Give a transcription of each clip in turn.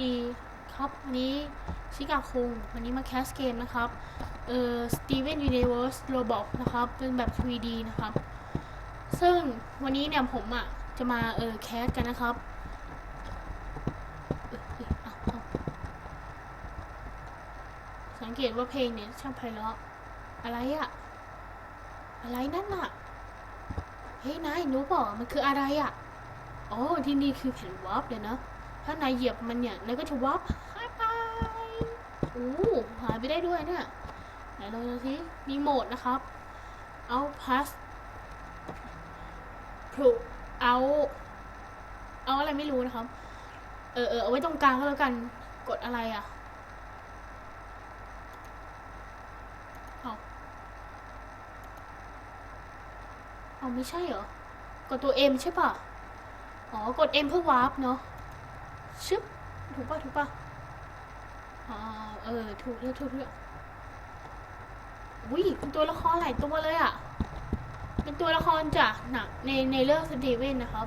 ดีครับวันนี้ชิกาคุงวันนี้มาแคสเกมนะครับ เอ่อ Steven Universe Roblox นะครับ เป็นแบบ 3D นะครับ ซึ่งวันนี้เนี่ยผมอะ จะมาเออแคสกันนะครับสังเกตว่าเพลงเนี่ยช่างไพเราะอะไรอะอะไรนั่นน่ะเฮ้ยนายรู้เปล่ามันคืออะไรอะอ๋อที่นี่คือแผ่นวาร์ปเลยนะ ถ้านายเหยียบมันเนี่ยนายก็จะวับหายไปโอ้หายไปได้ด้วยเนี่ยไหนลองดูสิมีโหมดนะครับ เอาพัสพลุเอา เอาอะไรไม่รู้นะครับ เออเออเอาไว้ตรงกลางก็แล้วกัน กดอะไรอะเอาเอาไม่ใช่เหรอกดตัว M ใช่ป่ะ อ๋อ กด M เพื่อวาร์ปเนาะ ชึบถูกป่ะถูกป่ะอ่าเออ ถูกเลือกถูกเลือกอุ้ยเป็นตัวละครหลายตัวเลยอะ่ะ เป็นตัวละครจากหนังในในเรื่องสตีเวนนะครับ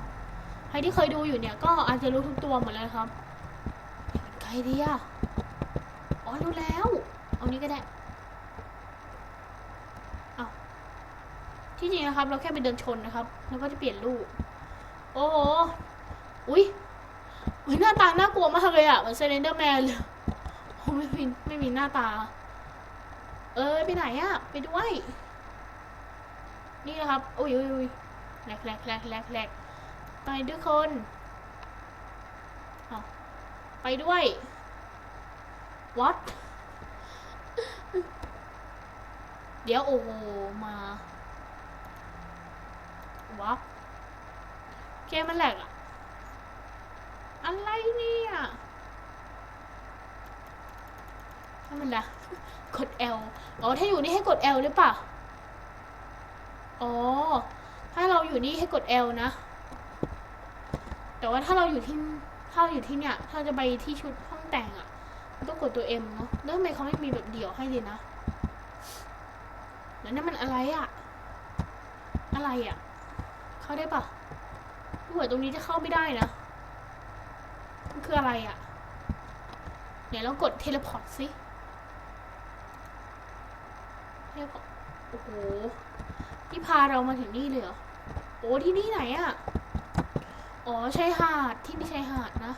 ใครที่เคยดูอยู่เนี่ย ก็อาจจะรู้ทุกตัวหมดเลยครับใครดีอะอ๋อรู้แล้ว เอานี้ก็ได้เอาที่จริงนะครับ เราแค่ไปเดินชนนะครับ แล้วก็จะเปลี่ยนรูปโอ้โห อุ้ย อุ้ยหน้าตาน่ากลัวมากเลยอะเหมือนเซเลนเดอร์แมนเลยโอ้ไม่มีไม่มีหน้าตา เออไปไหนอะไปด้วย นี่นะครับอุ้ยอุ้ยอุ้ยแหลกแหลกแหลกแหลกแหลกไปด้วยคนไปด้วย what เดี๋ยวโอ้โหมาวับเกมมันแหลกอะ อะไรเนี่ยทำมันละกด L อ๋อ ถ้าอยู่นี่ให้กด L หรือเปล่า อ๋อ ถ้าเราอยู่นี่ให้กด L นะ แต่ว่าถ้าเราอยู่ที่ ถ้าเราอยู่ที่เนี่ย ถ้าจะไปที่ชุดห้องแต่งอะ่ะต้องกดตัว M เนาะแล้วทำไมเขาไม่มีแบบเดี่ยวให้เลยนะ แล้วนั่นมันอะไรอะ่ะ อะไรอะ่ะ เข้าได้ปะหมือนตรงนี้จะเข้าไม่ได้นะ คืออะไรอะ่ะเดี๋ยวเรากดเทเลพอร์ตสิเทเลพอร์ตโอ้โหที่พาเรามาถึงนี่เลยเหรอโอ้ที่นี่ไหนอะ่ะอ๋อชายหาดที่นี่ชายหาดนะ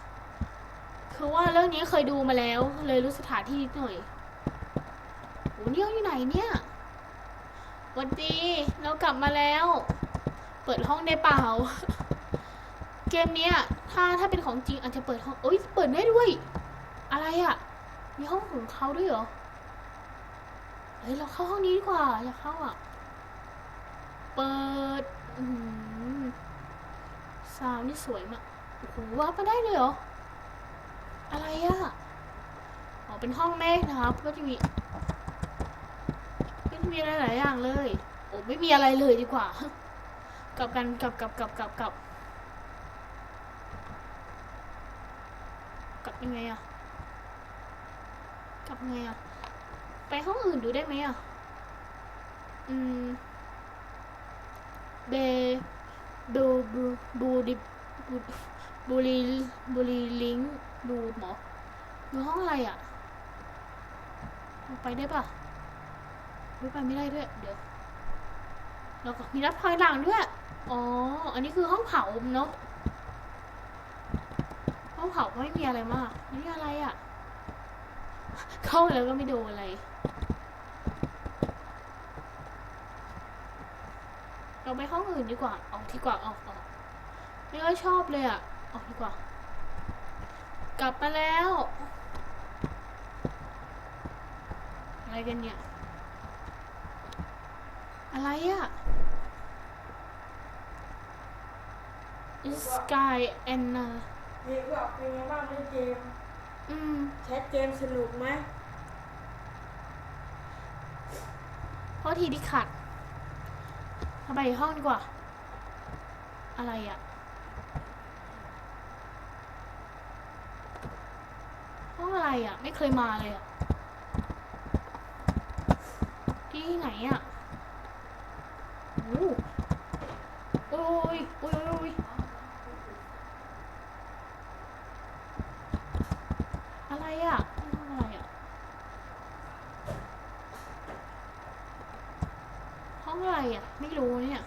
คือว่าเรื่องนี้เคยดูมาแล้ว เลยรู้สถานที่นิดหน่อยโอ้เนี่ยอยู่ไหนเนี่ยวันดีเรากลับมาแล้ว เปิดห้องได้เปล่า เกมเนี้ย ถ้าถ้าเป็นของจริงอาจจะเปิดห้องเอ้ยเปิดได้ด้วย อะไรอะ่ะ มีห้องของเขาด้วยเหรอเฮ้ยเราเข้าห้องนี้ดีกว่าอยากเข้าอะ เปิดอืมซาวนี่สวยมากโอ้โหว้าร์ปมาได้เลยเหรอ อะไรอะ่ะอ๋อเป็นห้องแม่นะครับ ก็จะมีก็จะมีหลายๆอย่างเลย โอ้ไม่มีอะไรเลยดีกว่า กลับกันกลับกลับกลับกลับกลับ กลับยัง ไงอะกลับไงอะ ไปห้องอื่นดูได้ไหมอะ อืม เบบูบูบูดิบูบูรีบูรีลิงบูหมอดูห้องอะไรอะ ไปได้ปะไม่ไปไม่ได้ด้วย เดี๋ยวแล้วก็มีรับพลอยหลังด้วย อ๋อ อันนี้คือห้องเผาเนาะ องเผาก็ไม่มีอะไรมากนี่อะไรอะ่ะ เข้าแล้วก็ไม่ดูอะไร เราไปห้องอื่นดีกว่า ออกดีกว่าออกออกไม่ค่อยชอบเลยอะ่ะ ออกดีกว่า กลับมาแล้ว อะไรกันเนี่ย อะไรอะ่ะ Sky and uh, เด็กบอกเป็นไงบ้างเล่นเกมอืมแคสเกมสนุกไหมเพราะทีที่ขัดเข้าไปห้องดีกว่า อะไรอะห้องอะไรอะไม่เคยมาเลยอะที่ไหนอะโอ้โอ้ยโอ้ยโอ้ยโอ้ย อะนี่ห้องอะไรอะ ห้องอะไรอะ ไม่รู้เนี่ย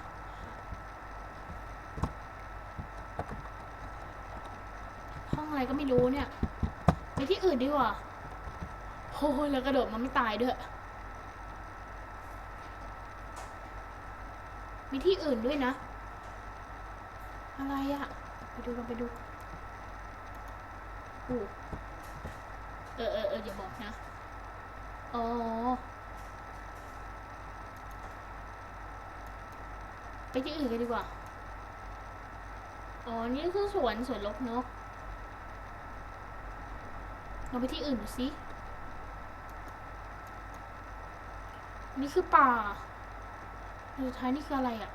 ห้องอะไรก็ไม่รู้เนี่ย ไปที่อื่นดีกว่าโอ้ยแล้วกระโดดมันไม่ตายด้วยมีที่อื่นด้วยนะ อะไรอะไปดูกันไปดูอู้เออเออเอออย่าบอกนะ อ๋อ ไปที่อื่นกันดีกว่า อ๋อ นี่คือสวนสวนลกนกเราไปที่อื่นดูสินี่คือป่าสุดท้ายนี่คืออะไรอะ่ะ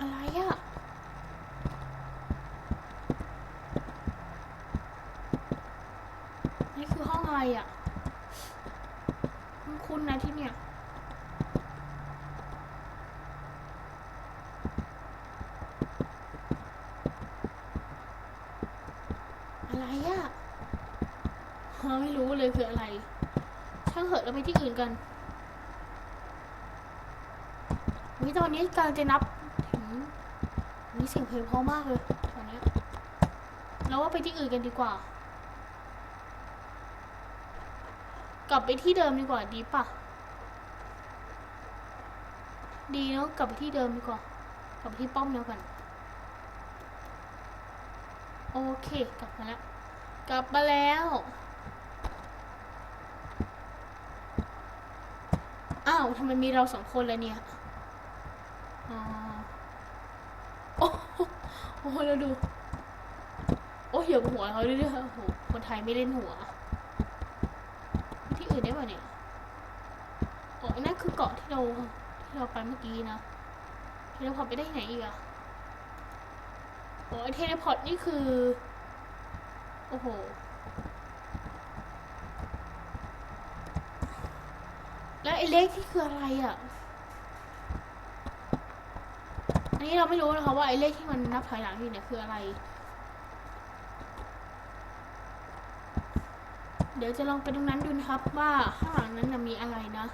อะไรอะ่ะ นี่คือห้องอะไรอะ่ะ คุ้นๆนะที่เนี่ย อะไรอะ่ะฮะไม่รู้เลยคืออะไร ช่างเหอะเราไปที่อื่นกันวิตอนนี้กำลังจะนับถึงมีเสียงเพลงเพราะมากเลยตอนนี้เราว่าไปที่อื่นกันดีกว่า กลับไปที่เดิมดีกว่าดีปะดีเนาะกลับไปที่เดิมดีกว่า กลับไปที่ป้อมเดียวกัน โอเค กลับมาแล้ว กลับมาแล้ว อ้าวทำไมมีเราสองคนแล้วเนี่ย อ๋อ โอ้โหโอ้โหแล้วดู โอ้เหยียบหัวเขาด้วยด้วโอ้โห คนไทยไม่เล่นหัว ที่อื่นได้ป่ะเนี่ยโอ๋อนั่นคือเกาะที่เราที่เราไปเมื่อกี้นะเทเลพอร์ตไปได้ไหนอีกอะโอ้เทเลพอร์ตนี่คือ โอ้โห แล้วไอ้เลขที่คืออะไรอะ อันนี้เราไม่รู้นะคะว่าไอ้เลขที่มันนับถอยหลังอยู่เนี่ยคืออะไร เดี๋ยวจะลองไปตรงนั้นดูนะครับว่าข้างหลังนั้นนะมีอะไรนะ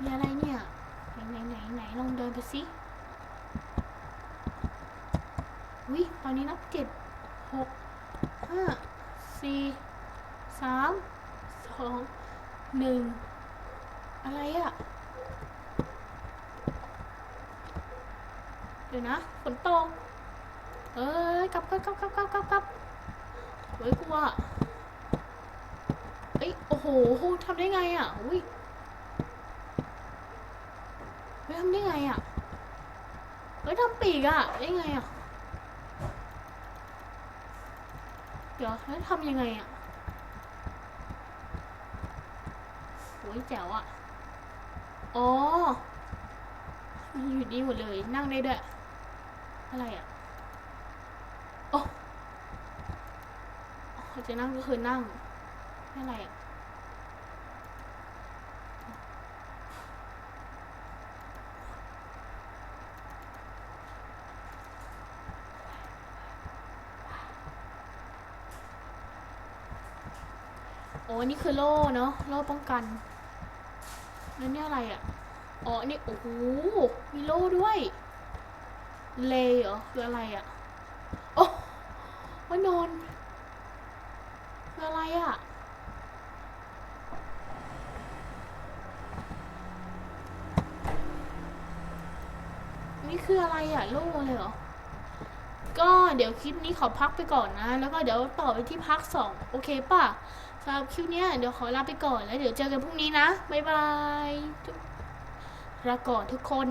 มีอะไรเนี่ย ไหนไหนไหนไหนลองเดินไปสิ วิตอนนี้นับเจ็ดหกห้าสี่สามสองหนึ่งอะไรอะเดี๋ยวนะฝนตกเอ้ยกลับกลับกลับกลับกลับกลับกลับเฮ้ยกลัวเอ้ยโอ้โหทำได้ไงอะอุ้ยเฮ้ยทำได้ไงอะเฮ้ยทำปีกอะได้ไงอะ เดี๋ยวแล้วทำยังไงอะโอ้ยแจ๋วอะ อ๋ออยู่ดีหมดเลย นั่งได้ด้วย อะไรอะ โอ้เขาจะนั่งก็คือนั่งไม่อะไรอะ นี่คือโล่เนาะโล่ป้องกัน แล้วนี่อะไรอะ อ๋อ นี่โอ้โห มีโล่ด้วย เลเหรอ คืออะไรอะ โอ้ว่านอน คืออะไรอะ นี่คืออะไรอะ โล่เลยเหรอก็เดี๋ยวคลิปนี้ขอพักไปก่อนนะ แล้วก็เดี๋ยวต่อไปที่พักสองโอเคป่ะ สำหรับคลิปเนี้ยเดี๋ยวขอลาไปก่อนแล้วเดี๋ยวเจอกันพรุ่งนี้นะ บ๊ายบายทุกลาก่อนทุกคน